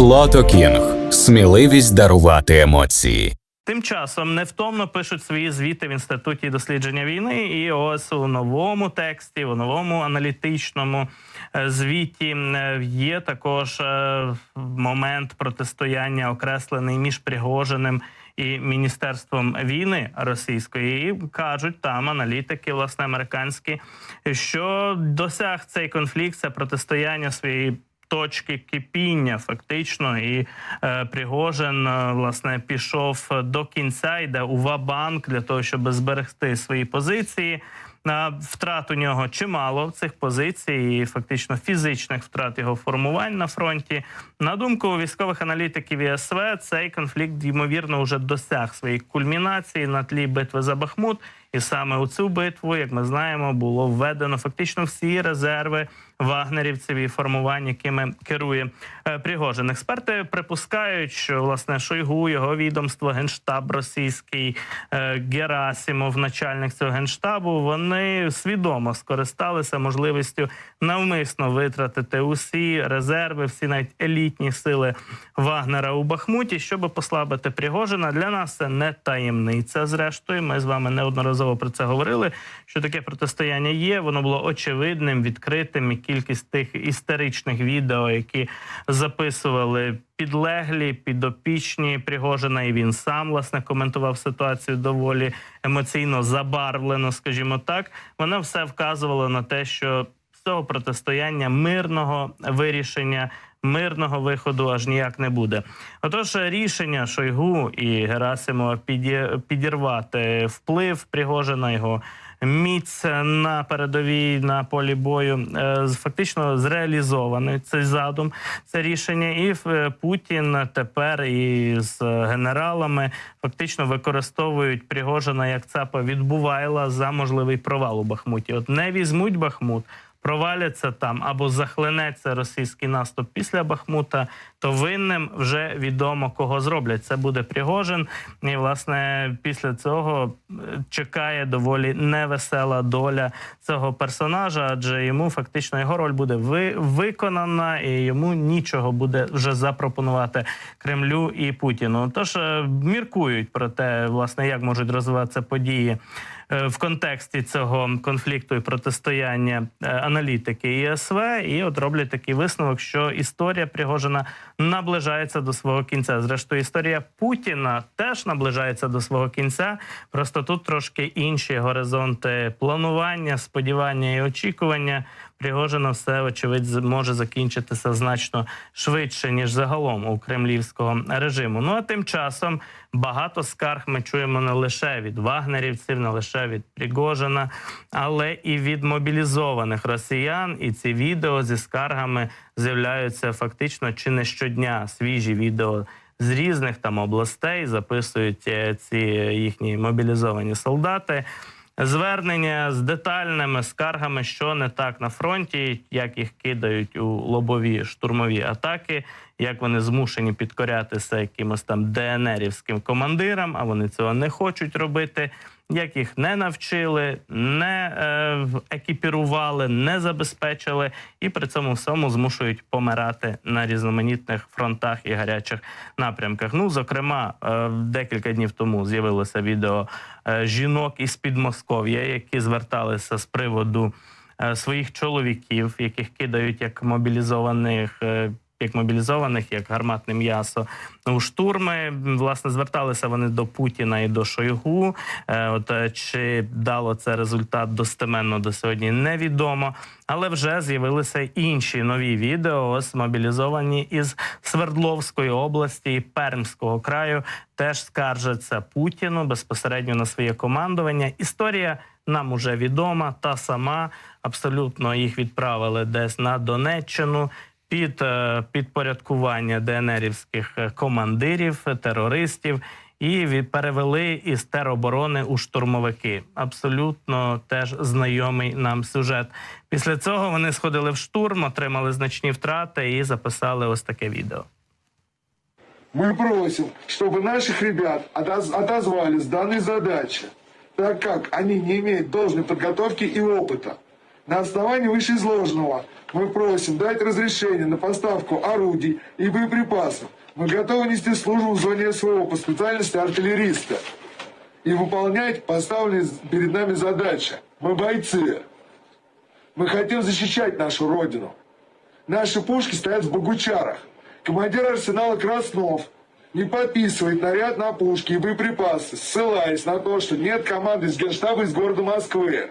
Флото Кінг. Сміливість дарувати емоції. Тим часом невтомно пишуть свої звіти в інституті дослідження війни. І ось у новому тексті, у новому аналітичному е, звіті е, є також е, момент протистояння, окреслений між Пригожиним і міністерством війни російської. І кажуть там аналітики, власне, американські, що досяг цей конфлікт, це протистояння своєї точки кипіння, фактично, і е, Пригожин е, власне пішов до кінця, йде у ва-банк для того, щоб зберегти свої позиції. На втрат у нього чимало цих позицій, і фактично фізичних втрат його формувань на фронті. На думку військових аналітиків ІСВ, цей конфлікт ймовірно вже досяг своєї кульмінації на тлі битви за Бахмут. І саме у цю битву, як ми знаємо, було введено фактично всі резерви вагнерівців і формувань, якими керує е, Пригожин. Експерти припускають, що власне Шойгу, його відомство, генштаб російський е, Герасимов, начальник цього генштабу, вони свідомо скористалися можливістю навмисно витратити усі резерви, всі навіть елітні сили Вагнера у Бахмуті, щоб послабити Пригожина. Для нас це не таємниця. Зрештою, ми з вами неодноразово про це говорили. Що таке протистояння є? Воно було очевидним, відкритим. І кількість тих істеричних відео, які записували підлеглі, підопічні Пригожина, і він сам власне коментував ситуацію доволі емоційно забарвлено, скажімо так. Вона все вказувала на те, що цього протистояння мирного вирішення. Мирного виходу аж ніяк не буде. Отож, рішення Шойгу і Герасимова підірвати вплив Пригожина його міць на передовій на полі бою е, фактично зреалізований цей задум, це рішення, і е, Путін тепер із генералами фактично використовують Пригожина як цапа відбувайла за можливий провал у Бахмуті. От не візьмуть Бахмут. Проваляться там або захлинеться російський наступ після Бахмута, то винним вже відомо кого зроблять. Це буде Пригожин. І власне після цього е, чекає доволі невесела доля цього персонажа, адже йому фактично його роль буде ви, виконана, і йому нічого буде вже запропонувати Кремлю і Путіну. Тож е, міркують про те, власне, як можуть розвиватися події в контексті цього конфлікту і протистояння аналітики аналітики СВ, і от роблять такий висновок, що історія Пригожина наближається до свого кінця. Зрештою, історія Путіна теж наближається до свого кінця. Просто тут трошки інші горизонти планування, сподівання і очікування. Пригожина все очевидь може закінчитися значно швидше ніж загалом у кремлівського режиму. Ну а тим часом багато скарг ми чуємо не лише від вагнерівців, не лише від Пригожина, але і від мобілізованих росіян. І ці відео зі скаргами з'являються фактично чи не щодня свіжі відео. З різних там областей записують е, ці їхні мобілізовані солдати звернення з детальними скаргами, що не так на фронті, як їх кидають у лобові штурмові атаки, як вони змушені підкорятися якимось там ДНРівським командирам, а вони цього не хочуть робити. Як їх не навчили, не е, екіпірували, не забезпечили, і при цьому всьому змушують помирати на різноманітних фронтах і гарячих напрямках. Ну, зокрема, е, декілька днів тому з'явилося відео е, жінок із Підмосков'я, які зверталися з приводу е, своїх чоловіків, яких кидають як мобілізованих. е, Як мобілізованих, як гарматне м'ясо у штурми, власне, зверталися вони до Путіна і до Шойгу. Е, От е, чи дало це результат достеменно до сьогодні, невідомо. Але вже з'явилися інші нові відео. Ось мобілізовані із Свердловської області і Пермського краю теж скаржаться Путіну безпосередньо на своє командування. Історія нам уже відома. Та сама абсолютно їх відправили десь на Донеччину Під е, підпорядкування ДНРівських е, командирів, е, терористів, і від- перевели із тероборони у штурмовики. Абсолютно теж знайомий нам сюжет. Після цього вони сходили в штурм, отримали значні втрати і записали ось таке відео. Мы просим, чтобы наших ребят отоз- отозвали с данной задачи, так как они не имеют должной подготовки и опыта. На основании вышеизложенного мы просим дать разрешение на поставку орудий и боеприпасов. Мы готовы нести службу в зоне СВО по специальности артиллериста и выполнять поставленные перед нами задачи. Мы бойцы. Мы хотим защищать нашу родину. Наши пушки стоят в Богучарах. Командир арсенала Краснов не подписывает наряд на пушки и боеприпасы, ссылаясь на то, что нет команды из Генштаба из города Москвы.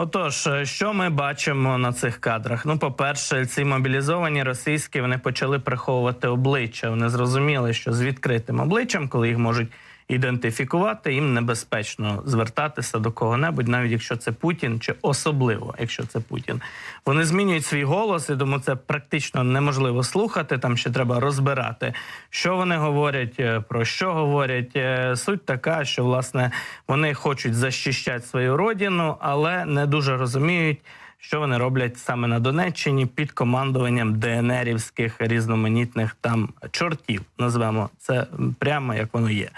Отож, е, що ми бачимо на цих кадрах? Ну, по-перше, ці мобілізовані російські вони почали приховувати обличчя. Вони зрозуміли, що з відкритим обличчям, коли їх можуть ідентифікувати, їм небезпечно звертатися до кого-небудь, навіть якщо це Путін, чи особливо, якщо це Путін. Вони змінюють свій голос, і тому це практично неможливо слухати. Там ще треба розбирати, що вони говорять, е, про що говорять. Е, Суть така, що власне вони хочуть захищати свою родину, але не дуже розуміють. Що вони роблять саме на Донеччині під командуванням ДНРівських різноманітних там чортів? Назвемо це прямо як воно є.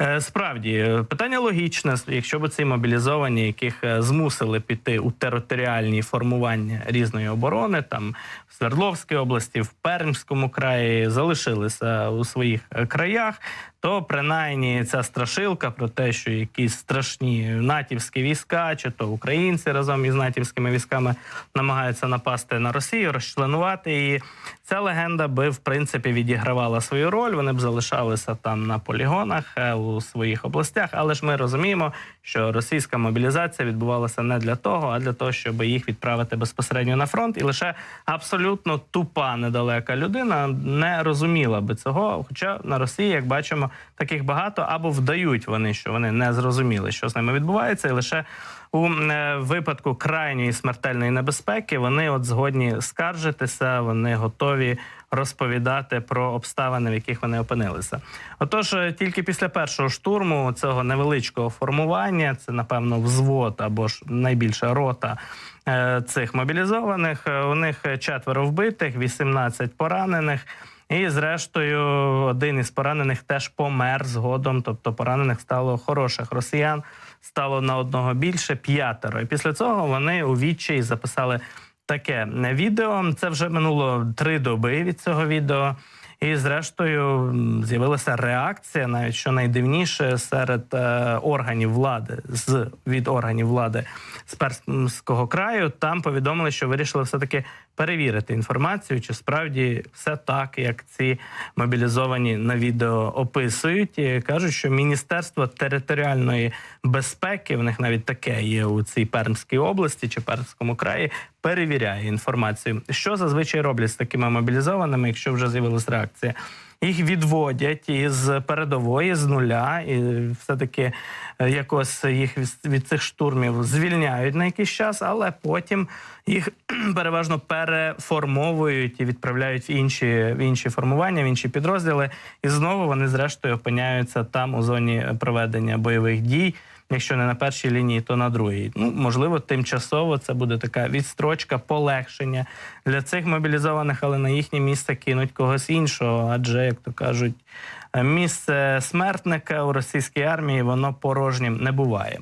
Е, Справді питання логічне. Якщо б ці мобілізовані, яких е, змусили піти у територіальні формування різної оборони, там в Свердловській області, в Пермському краї залишилися у своїх е, краях. То принаймні ця страшилка про те, що якісь страшні натівські війська, чи то українці разом із натівськими військами намагаються напасти на Росію, розчленувати її. Ця легенда би в принципі відігравала свою роль. Вони б залишалися там на полігонах у своїх областях. Але ж ми розуміємо, що російська мобілізація відбувалася не для того, а для того, щоб їх відправити безпосередньо на фронт. І лише абсолютно тупа недалека людина не розуміла би цього. Хоча на Росії, як бачимо, таких багато або вдають вони, що вони не зрозуміли, що з ними відбувається, і лише у е, випадку крайньої смертельної небезпеки вони от згодні скаржитися, вони готові розповідати про обставини, в яких вони опинилися. Отож, е, тільки після першого штурму цього невеличкого формування, це напевно взвод або ж найбільша рота е, цих мобілізованих. е, У них четверо вбитих, 18 поранених. І, зрештою, один із поранених теж помер згодом. Тобто поранених стало хороших росіян, стало на одного більше п'ятеро. І після цього вони у відчаї записали таке відео. Це вже минуло три доби від цього відео. І, зрештою, з'явилася реакція, навіть що найдивніше серед е, органів влади з від органів влади з Пермського краю. Там повідомили, що вирішили все таки перевірити інформацію, чи справді все так, як ці мобілізовані на відео описують. І кажуть, що Міністерство територіальної безпеки в них навіть таке є у цій Пермській області чи Пермському краї. Перевіряє інформацію, що зазвичай роблять з такими мобілізованими, якщо вже з'явилась реакція. Їх відводять із передової з нуля, і все-таки е, якось їх від- цих штурмів звільняють на якийсь час, але потім їх переважно переформовують і відправляють в інші, в інші формування, в інші підрозділи. І знову вони, зрештою, опиняються там у зоні проведення бойових дій. Якщо не на першій лінії, то на другій. Ну можливо, тимчасово це буде така відстрочка, полегшення для цих мобілізованих, але на їхнє місце кинуть когось іншого. Адже, як то кажуть, місце смертника у російській армії воно порожнім не буває.